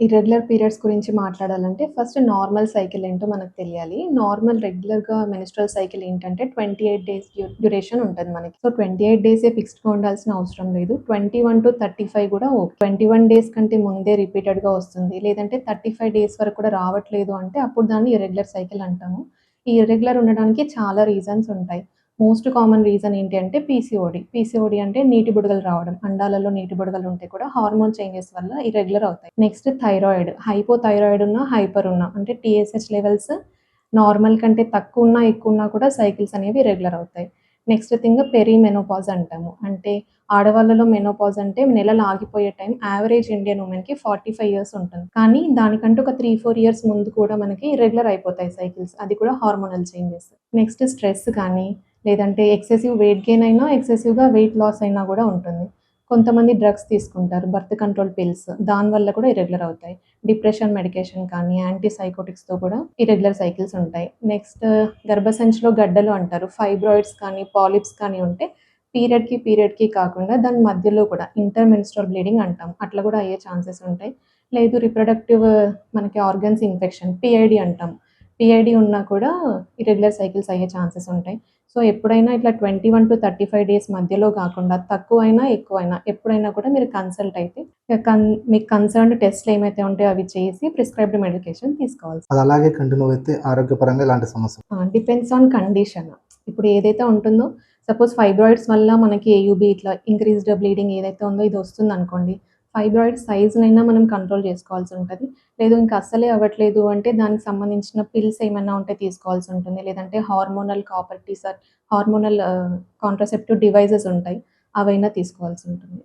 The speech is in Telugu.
ఇర్రెగ్యులర్ పీరియడ్స్ గురించి మాట్లాడాలంటే ఫస్ట్ నార్మల్ సైకిల్ ఏంటో మనకు తెలియాలి. నార్మల్ రెగ్యులర్‌గా మెనిస్ట్రల్ సైకిల్ ఏంటంటే 28 డేస్ డ్యూరేషన్ ఉంటుంది మనకి. సో 28 డేసే ఫిక్స్డ్‌గా ఉండాల్సిన అవసరం లేదు. 21-35 కూడా ఓకే. 21 డేస్ కంటే ముందే రిపీటెడ్‌గా వస్తుంది. లేదంటే 35 డేస్ వరకు కూడా రావట్లేదు అంటే అప్పుడు దాన్ని ఇర్రెగ్యులర్ సైకిల్ అంటాము. ఈ ఇర్రెగ్యులర్ ఉండడానికి చాలా రీజన్స్ ఉంటాయి. మోస్ట్ కామన్ రీజన్ ఏంటి అంటే పీసీఓడి పీసీఓడి అంటే నీటి బుడగలు రావడం. అండాలలో నీటి బుడగలు ఉంటే కూడా హార్మోన్ చేంజెస్ వల్ల ఇర్రెగ్యులర్ అవుతాయి. Next thyroid. హైపోథైరాయిడ్ ఉన్నా, హైపర్ ఉన్నా అంటే టీఎస్‌హెచ్ లెవెల్స్ నార్మల్ కంటే తక్కువ ఉన్నా, ఎక్కువ ఉన్నా కూడా సైకిల్స్ అనేవి రెగ్యులర్ అవుతాయి. నెక్స్ట్ థింగ్ పెరిమెనోపాజ్ అంటాము. అంటే ఆడవాళ్ళలో మెనోపాజ్ అంటే నెలలు ఆగిపోయే టైం యావరేజ్ ఇండియన్ ఉమెన్‌కి 45 ఇయర్స్ ఉంటుంది. కానీ దానికంటే ఒక 3, 4 ఇయర్స్ ముందు కూడా మనకి రెగ్యులర్ అయిపోతాయి సైకిల్స్. అది కూడా హార్మోనల్ చేంజెస్. నెక్స్ట్ స్ట్రెస్ కానీ, లేదంటే ఎక్సెసివ్ వెయిట్ గెయిన్ అయినా, ఎక్సెసివ్‌గా వెయిట్ లాస్ అయినా కూడా ఉంటుంది. కొంతమంది డ్రగ్స్ తీసుకుంటారు. Birth control pills. దానివల్ల కూడా ఇరెగ్యులర్ అవుతాయి. డిప్రెషన్ మెడికేషన్ కానీ, యాంటీ సైకోటిక్స్‌తో కూడా ఇరెగ్యులర్ సైకిల్స్ ఉంటాయి. నెక్స్ట్ uh, గర్భసంచిలో గడ్డలు అంటారు. ఫైబ్రాయిడ్స్ కానీ, పాలిప్స్ కానీ ఉంటే పీరియడ్‌కి, పీరియడ్‌కి కాకుండా దాని మధ్యలో కూడా ఇంటర్ మెన్‌స్ట్రువల్ బ్లీడింగ్ అంటాం. అట్లా కూడా అయ్యే ఛాన్సెస్ ఉంటాయి. లేదు రిప్రొడక్టివ్ uh, మనకి ఆర్గన్స్ ఇన్ఫెక్షన్ పిఐడి అంటాం. పీఐడీ ఉన్నా కూడా ఇర్రెగ్యులర్ సైకిల్స్ అయ్యే ఛాన్సెస్ ఉంటాయి. సో ఎప్పుడైనా ఇట్లా 21-35 డేస్ మధ్యలో కాకుండా తక్కువైనా, ఎక్కువైనా ఎప్పుడైనా కూడా మీరు కన్సల్ట్ అయితే కన్ మీకు కన్సర్న్డ్ టెస్ట్‌లు ఏమైతే ఉంటాయో అవి చేసి ప్రిస్క్రైబ్డ్ మెడికేషన్ తీసుకోవాలి. అది అలాగే కంటిన్యూ అయితే ఆరోగ్యపరంగా ఎలాంటి సమస్య! Depends on condition. ఇప్పుడు ఏదైతే ఉంటుందో సపోజ్ ఫైబ్రాయిడ్స్ వల్ల మనకి ఏయూబీ ఇట్లా ఇంక్రీజ్డ్ బ్లీడింగ్ ఏదైతే ఉందో ఇది వస్తుందనుకోండి. ఫైబ్రాయిడ్ సైజునైనా మనం కంట్రోల్ చేసుకోవాల్సి ఉంటుంది లేదు ఇంకా అస్సలే అవ్వట్లేదు అంటే దానికి సంబంధించిన పిల్స్ ఏమైనా ఉంటే తీసుకోవాల్సి ఉంటుంది. లేదంటే hormonal copper Ts or hormonal contraceptive contraceptive devices ఉంటాయి. అవైనా తీసుకోవాల్సి ఉంటుంది.